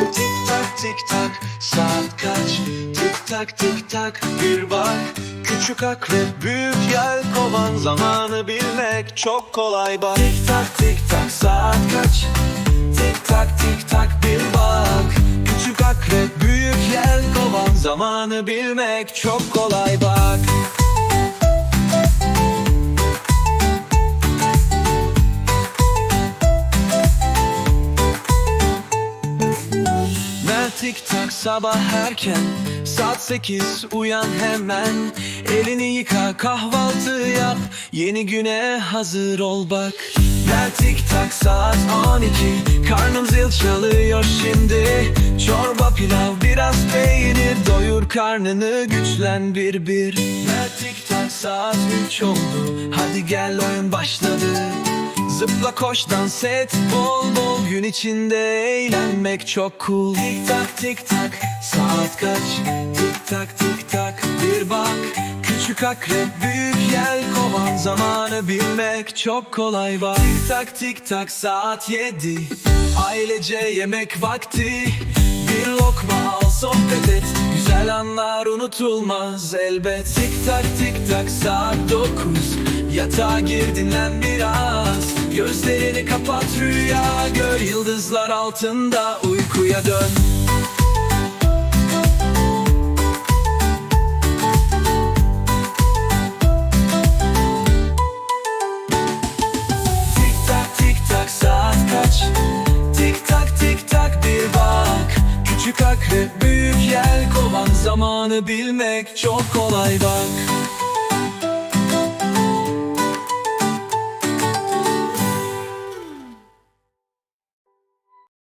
Tik tak tik tak saat kaç? Tik tak tik tak bir bak. Küçük akrep büyük yel kovan Zamanı bilmek çok kolay bak. Tik tak tik tak saat kaç? Tik tak tik tak bir bak. Küçük akrep büyük yel kovan Zamanı bilmek çok kolay bak tik tak sabah erken. Saat sekiz uyan hemen. Elini yıka kahvaltı yap. Yeni güne hazır ol bak. Ver tik tak saat on iki. Karnım zil çalıyor şimdi. Çorba pilav biraz peynir. Doyur karnını güçlen bir bir. Ver tik tak saat üç oldu. Hadi gel oyun başladı Zıpla koş dans et. Bol bol gün içinde eğlenmek çok cool. Tik tak tik tak. Saat kaç? Tik tak tik tak. Bir bak. Küçük akrep büyük yel. Kovan Zamanı bilmek çok kolay. Bak. Tik tak tik tak. Saat yedi. Ailece yemek vakti. Bir lokma al sohbet et. Güzel anlar unutulmaz elbet. Tik tak tik tak. Saat dokuz. Yatağa gir dinlen biraz Gözlerini kapat rüya gör Yıldızlar altında uykuya dön. Tik tak tik tak saat kaç? Tik tak tik tak bir bak. Küçük akrep büyük yel kovan Zamanı bilmek çok kolay bak